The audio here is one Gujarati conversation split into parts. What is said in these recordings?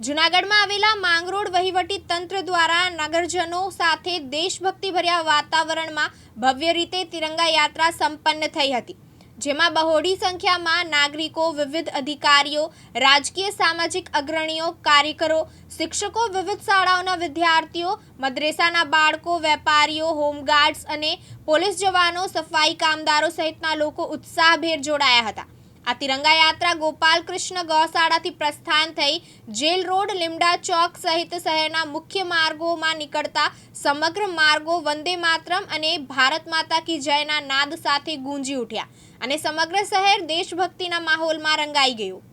જૂનાગઢમાં આવેલા માંગરોળ વહીવટી તંત્ર દ્વારા નગરજનો સાથે દેશભક્તિભર્યા વાતાવરણમાં ભવ્ય રીતે તિરંગા યાત્રા સંપન્ન થઈ હતી, જેમાં બહોળી સંખ્યામાં નાગરિકો, વિવિધ અધિકારીઓ, રાજકીય સામાજિક અગ્રણીઓ, કાર્યકરો, શિક્ષકો, વિવિધ શાળાઓના વિદ્યાર્થીઓ, મદ્રેસાના બાળકો, વેપારીઓ, હોમગાર્ડ્સ અને પોલીસ જવાનો, સફાઈ કામદારો સહિતના લોકો ઉત્સાહભેર જોડાયા હતા. આ તિરંગા યાત્રા ગોપાલ કૃષ્ણ ગૌશાળાથી પ્રસ્થાન થઈ જેલ રોડ, લીમડા ચોક સહિત શહેરના મુખ્ય માર્ગોમાં નીકળતા સમગ્ર માર્ગો વંદે માતરમ અને ભારત માતા કી જયના નાદ સાથે ગુંજી ઉઠ્યા અને સમગ્ર શહેર દેશભક્તિના માહોલમાં રંગાઈ ગયું.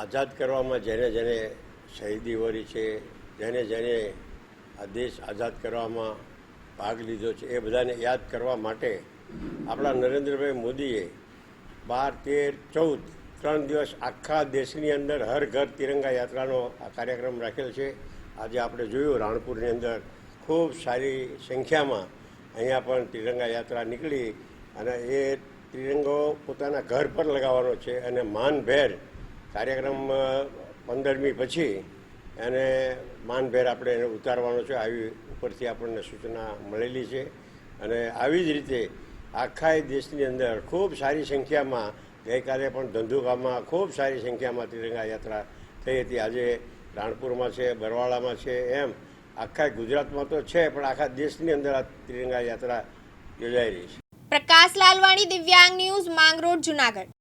આઝાદ કરવામાં જેને જેને શહીદી વરી છે, જેને જેને આ દેશ આઝાદ કરવામાં ભાગ લીધો છે, એ બધાને યાદ કરવા માટે આપણા નરેન્દ્રભાઈ મોદીએ બાર, તેર, ચૌદ, ત્રણ દિવસ આખા દેશની અંદર હર ઘર તિરંગા યાત્રાનો આ કાર્યક્રમ રાખેલ છે. આજે આપણે જોયું રાણપુરની અંદર ખૂબ સારી સંખ્યામાં અહીંયા પણ તિરંગા યાત્રા નીકળી અને એ તિરંગો પોતાના ઘર પર લગાવવાનો છે અને માનભેર કાર્યક્રમ પંદરમી પછી એને માનભેર આપણે એને ઉતારવાનો છે. આવી ઉપરથી આપણને સૂચના મળેલી છે. અને આવી જ રીતે આખા દેશની અંદર ખૂબ સારી સંખ્યામાં ગઈકાલે પણ ધંધુકામાં ખૂબ સારી સંખ્યામાં ત્રિરંગા યાત્રા થઈ હતી. આજે રાણપુરમાં છે, બરવાળામાં છે, એમ આખા ગુજરાતમાં તો છે, પણ આખા દેશની અંદર આ ત્રિરંગા યાત્રા યોજાઈ રહી છે. પ્રકાશ લાલવાણી, દિવ્યાંગ ન્યૂઝ, માંગરોળ, જુનાગઢ.